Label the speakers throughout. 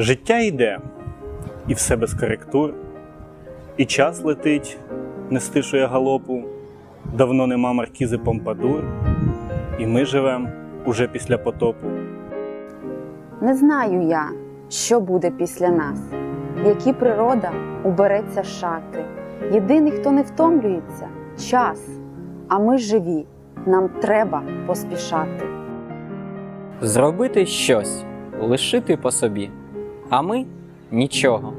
Speaker 1: Життя йде, і все без коректур, і час летить, не стишує галопу, давно нема маркізи Помпадур, і ми живем уже після потопу.
Speaker 2: Не знаю я, що буде після нас, які природа убереться шати. Єдиний, хто не втомлюється час, а ми живі, нам треба поспішати.
Speaker 3: Зробити щось, лишити по собі, а ми нічого,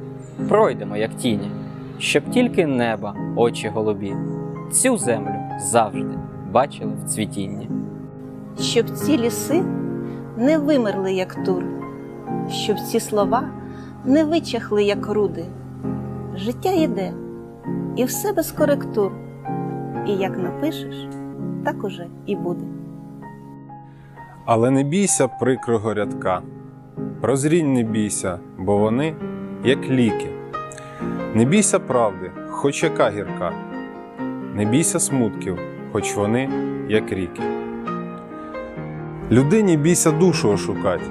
Speaker 3: пройдемо, як тіні, щоб тільки неба, очі голубі, цю землю завжди бачили в цвітінні.
Speaker 4: щоб ці ліси не вимерли, як тур, щоб ці слова не вичахли, як руди. Життя йде, і все без коректур. І як напишеш, так уже і буде.
Speaker 5: Але не бійся прикрого рядка, прозрінь не бійся, бо вони як ліки. Не бійся правди, хоч яка гірка, не бійся смутків, хоч вони як ріки. Людині бійся душу ошукать,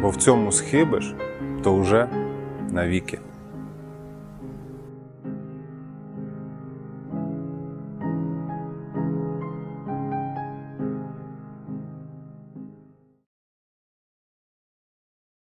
Speaker 5: бо в цьому схибиш, то вже навіки.